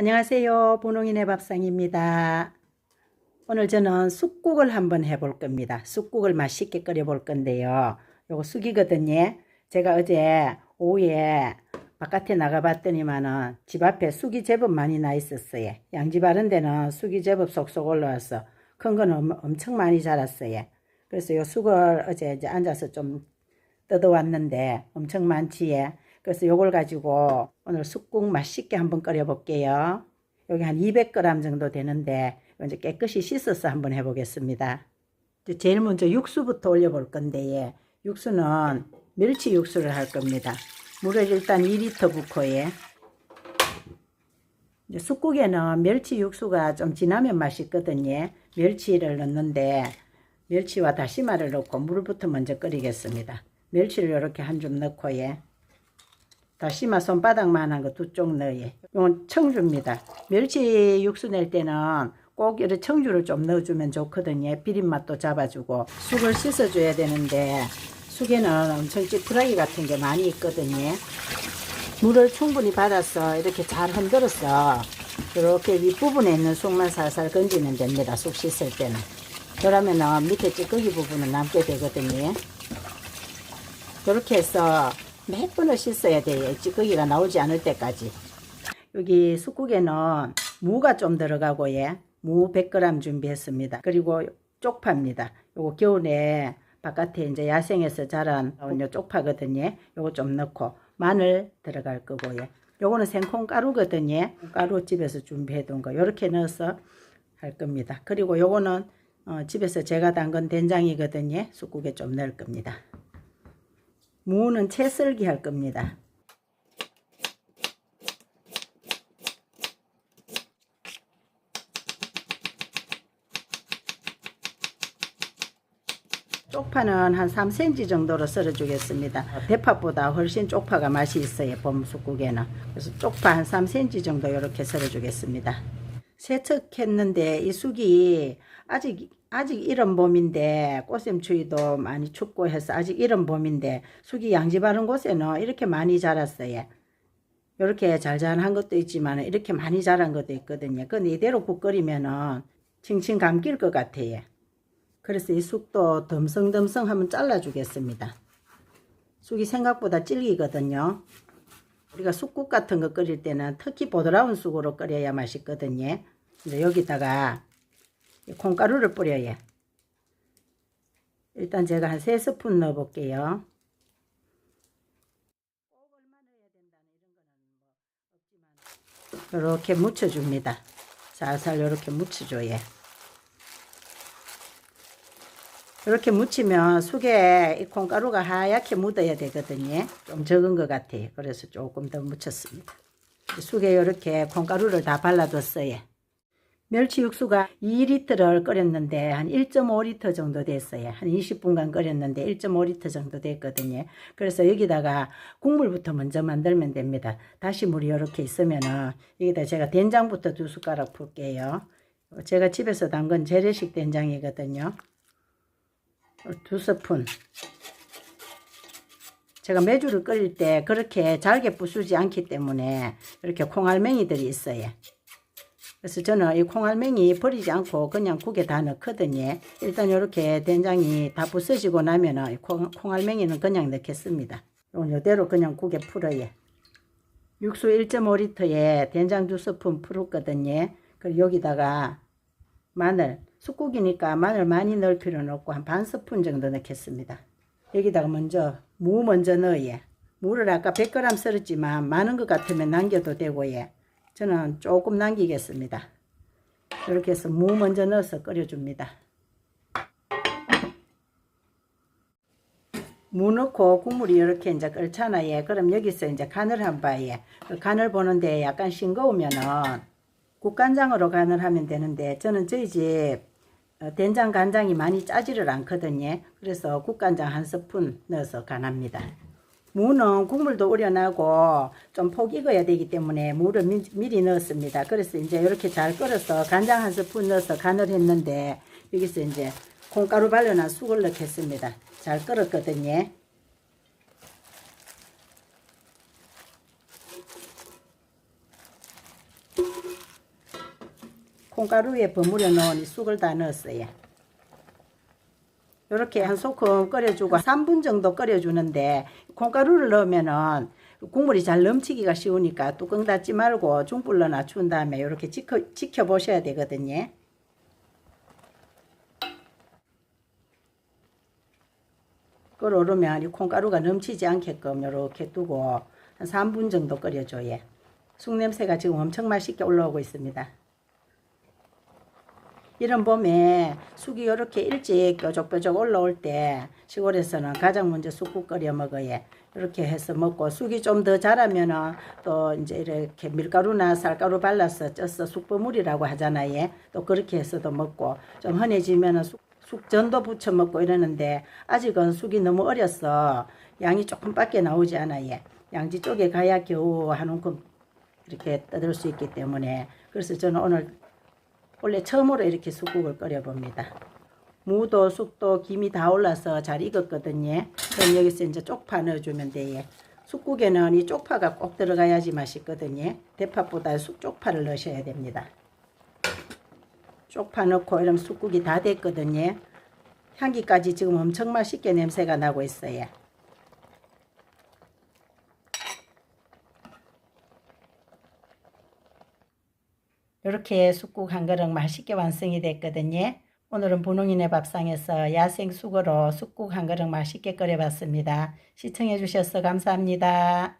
안녕하세요. 분홍이네 밥상입니다. 오늘 저는 쑥국을 한번 해볼 겁니다. 쑥국을 맛있게 끓여 볼 건데요. 요거 쑥이거든요. 제가 어제 오후에 바깥에 나가봤더니만은 집 앞에 쑥이 제법 많이 나 있었어요. 양지 바른 데는 쑥이 제법 쏙쏙 올라와서 큰 거는 엄- 엄청 많이 자랐어요. 그래서 요 쑥을 어제 이제 앉아서 좀 뜯어왔는데 엄청 많지예. 그래서 요걸 가지고 오늘 쑥국 맛있게 한번 끓여 볼게요. 여기 한 200g 정도 되는데 이제 깨끗이 씻어서 한번 해보겠습니다. 제일 먼저 육수부터 올려볼 건데 예. 육수는 멸치 육수를 할 겁니다. 물을 일단 2리터 붓고에 이제 쑥국에는 멸치 육수가 좀 진하면 맛있거든요. 멸치를 넣는데 멸치와 다시마를 넣고 물부터 먼저 끓이겠습니다. 멸치를 이렇게 한 줌 넣고 예. 다시마 손바닥만한 거 두 쪽 넣어요. 이건 청주입니다. 멸치 육수 낼 때는 꼭 이렇게 청주를 좀 넣어주면 좋거든요. 비린맛도 잡아주고 쑥을 씻어줘야 되는데 쑥에는 엄청 찌푸라기 같은 게 많이 있거든요. 물을 충분히 받아서 이렇게 잘 흔들어서 이렇게 윗부분에 있는 쑥만 살살 건지면 됩니다. 쑥 씻을 때는. 그러면은 밑에 찌꺼기 부분은 남게 되거든요. 이렇게 해서 몇 번을 씻어야 돼요. 찌꺼기가 나오지 않을 때까지. 여기 쑥국에는 무가 좀 들어가고 예. 무 100g 준비했습니다. 그리고 쪽파입니다. 요거 겨울에 바깥에 이제 야생에서 자란 요 쪽파거든요. 요거 좀 넣고 마늘 들어갈 거고요. 요거는 생콩 가루거든요. 가루 집에서 준비해 둔 거. 요렇게 넣어서 할 겁니다. 그리고 요거는 어, 집에서 제가 담근 된장이거든요. 쑥국에 좀 넣을 겁니다. 무는 채썰기 할 겁니다. 쪽파는 한 3cm 정도로 썰어 주겠습니다. 대파보다 훨씬 쪽파가 맛이 있어요. 봄쑥국에는. 그래서 쪽파 한 3cm 정도 이렇게 썰어 주겠습니다. 세척했는데 이 쑥이 아직 아직 이런 봄인데 꽃샘 추위도 많이 춥고 해서 아직 이런 봄인데 쑥이 양지 바른 곳에는 이렇게 많이 자랐어요. 이렇게 잘 자란 것도 있지만 이렇게 많이 자란 것도 있거든요. 근데 이대로 국 끓이면은 칭칭 감길 것 같아요. 그래서 이 쑥도 덤성덤성 한번 잘라주겠습니다. 쑥이 생각보다 질기거든요. 우리가 쑥국 같은 거 끓일 때는 특히 보드라운 쑥으로 끓여야 맛있거든요. 이제 여기다가 이 콩가루를 뿌려요. 일단 제가 한 3스푼 넣어볼게요. 이렇게 묻혀줍니다. 살살 이렇게 묻혀줘요. 이렇게 묻히면 속에 이 콩가루가 하얗게 묻어야 되거든요. 좀 적은 것 같아요. 그래서 조금 더 묻혔습니다. 속에 이렇게 콩가루를 다 발라뒀어요. 멸치 육수가 2리터를 끓였는데 한 1.5리터 정도 됐어요. 한 20분간 끓였는데 1.5리터 정도 됐거든요. 그래서 여기다가 국물부터 먼저 만들면 됩니다. 다시 물이 이렇게 있으면은 여기다 제가 된장부터 두 숟가락 풀게요. 제가 집에서 담근 재래식 된장이거든요. 두 스푼. 제가 매주를 끓일 때 그렇게 잘게 부수지 않기 때문에 이렇게 콩알맹이들이 있어요. 그래서 저는 이 콩알맹이 버리지 않고 그냥 국에 다 넣거든요. 일단 이렇게 된장이 다 부서지고 나면은 콩, 콩알맹이는 그냥 넣겠습니다. 이대로 그냥 국에 풀어요. 육수 1.5리터에 된장 두 스푼 풀었거든요. 그리고 여기다가 마늘, 쑥국이니까 마늘 많이 넣을 필요는 없고 한 반 스푼 정도 넣겠습니다. 여기다가 먼저 무 먼저 넣어요. 무를 아까 100g 썰었지만 많은 것 같으면 남겨도 되고요. 저는 조금 남기겠습니다. 이렇게 해서 무 먼저 넣어서 끓여줍니다. 무 넣고 국물이 이렇게 이제 끓잖아요. 그럼 여기서 이제 간을 한 봐요. 그 간을 보는데 약간 싱거우면은 국간장으로 간을 하면 되는데 저는 저희 집 어, 된장 간장이 많이 짜지를 않거든요. 그래서 국간장 한 스푼 넣어서 간합니다. 무는 국물도 우려나고 좀 폭 익어야 되기 때문에 무를 미, 미리 넣었습니다. 그래서 이제 이렇게 잘 끓여서 간장 한 스푼 넣어서 간을 했는데 여기서 이제 콩가루 발려난 쑥을 넣겠습니다. 잘 끓었거든요. 콩가루에 버무려 놓은 이 쑥을 다 넣었어요. 이렇게 한 소끔 끓여주고 3분 정도 끓여주는데 콩가루를 넣으면은 국물이 잘 넘치기가 쉬우니까 뚜껑 닫지 말고 중불로 낮춘 다음에 이렇게 지켜, 지켜보셔야 되거든요. 끓어오르면 이 콩가루가 넘치지 않게끔 이렇게 두고 한 3분 정도 끓여줘요. 쑥 냄새가 지금 엄청 맛있게 올라오고 있습니다. 이런 봄에 쑥이 이렇게 일찍 뾰족뾰족 올라올 때 시골에서는 가장 먼저 쑥국 끓여 먹어요. 이렇게 해서 먹고 쑥이 좀 더 자라면은 또 이제 이렇게 밀가루나 쌀가루 발라서 쪄서 쑥버무리라고 하잖아요. 또 그렇게 해서도 먹고 좀 흔해지면은 쑥, 쑥전도 부쳐 먹고 이러는데 아직은 쑥이 너무 어려서 양이 조금밖에 나오지 않아요. 양지 쪽에 가야 겨우 한 움큼 이렇게 뜯을 수 있기 때문에 그래서 저는 오늘 원래 처음으로 이렇게 쑥국을 끓여봅니다. 무도 쑥도 김이 다 올라서 잘 익었거든요. 그럼 여기서 이제 쪽파 넣어주면 돼요. 쑥국에는 이 쪽파가 꼭 들어가야지 맛있거든요. 대파보다 쑥 쪽파를 넣으셔야 됩니다. 쪽파 넣고 이러면 쑥국이 다 됐거든요. 향기까지 지금 엄청 맛있게 냄새가 나고 있어요. 이렇게 쑥국 한 그릇 맛있게 완성이 됐거든요. 오늘은 분홍이네 밥상에서 야생 쑥으로 쑥국 한 그릇 맛있게 끓여봤습니다. 시청해 주셔서 감사합니다.